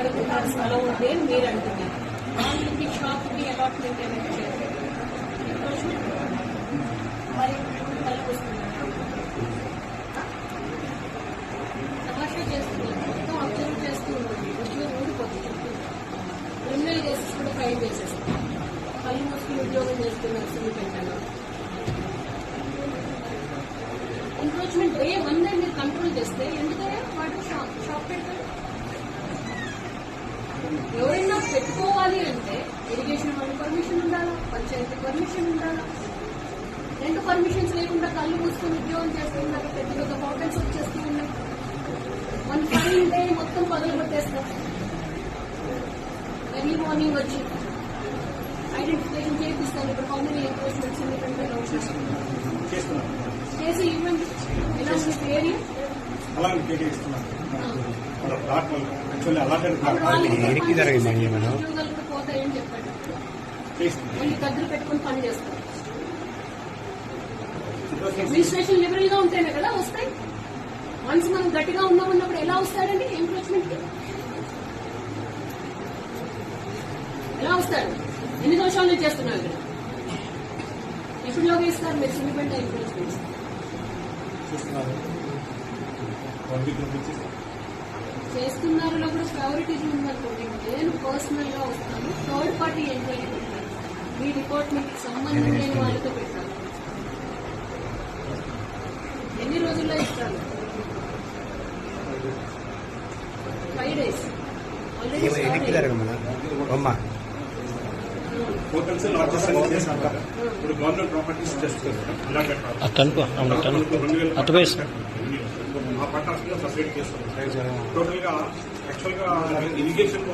వాళ్ళ అడుగుతున్నారు స్థలం ఉంది అని మీరు అంటున్నారు వాళ్ళకి షాప్కి అలాట్మెంట్ ఏమైనా చేస్తారు మరి కళ్ళు తమాషా చేస్తున్నారు మొత్తం అబ్జర్వ్ చేస్తూ ఉన్నారు ఉద్యోగం ఊడిపోతుంది క్రిమినల్ కేసెస్ కూడా ఫైల్ చేసేస్తారు కళ్ళు మూసుకుని ఉద్యోగం చేస్తున్నారు సిమిపెంటలో ఎంక్రోచ్మెంట్ వన్ ఎవరైనా పెట్టుకోవాలి అంటే ఇరిగేషన్ వాళ్ళ పర్మిషన్ ఉండాలా? పంచాయతీ పర్మిషన్ ఉండాలా? రెండు పర్మిషన్స్ లేకుండా కళ్ళు మూసుకొని ఉద్యోగం చేస్తున్నారు పెద్ద పెద్ద హోటల్స్ వచ్చేస్తూ ఉన్నాయి వన్ ఫైన్ డే మొత్తం పగలు పట్టేస్తాం ఎర్లీ మార్నింగ్ వచ్చి ఐడెంటిఫికేషన్ చేపిస్తాను ఇప్పుడు హౌ మెనీ ఎందుకంటే చేస్తున్నాం చేసి ఇవ్వండి ఎలా ఉంది ఏరియా అలాగే యాక్చువల్లీ అలాంటి జరిగిందండి పెట్టుకుని పని చేస్తారు అడ్మినిస్ట్రేషన్ లిబరల్గా ఉంటేనే కదా వస్తాయి. వన్స్ మనం గట్టిగా ఉన్నామన్నప్పుడు ఎలా వస్తాడండి ఎంక్రోచ్మెంట్కి ఎలా వస్తాడు ఎన్ని సంవత్సరాల నుంచి చేస్తున్నారు ఇక్కడ? ఎప్పుడు యోగిస్తారు మీరు ఎంక్రోచ్మెంట్స్ చేస్తున్నారు. వన్ వీక్ నుంచి చేస్తున్నారులో కూడా ప్రయారిటీస్ ఉందనుకోండి నేను పర్సనల్గా వస్తాను. థర్డ్ పార్టీ ఎంక్వైరీ పెట్టాను. మీ డిపార్ట్మెంట్కి సంబంధం లేని వాళ్ళతో పెట్టాను. ఎన్ని రోజుల్లో ఇస్తారు? ఫైవ్ డేస్ జరగమన్నా అమ్మా ఆ పట్టాస్ సపరేట్ చేస్తున్నాం టోటల్గా యాక్చువల్గా ఇరిగేషన్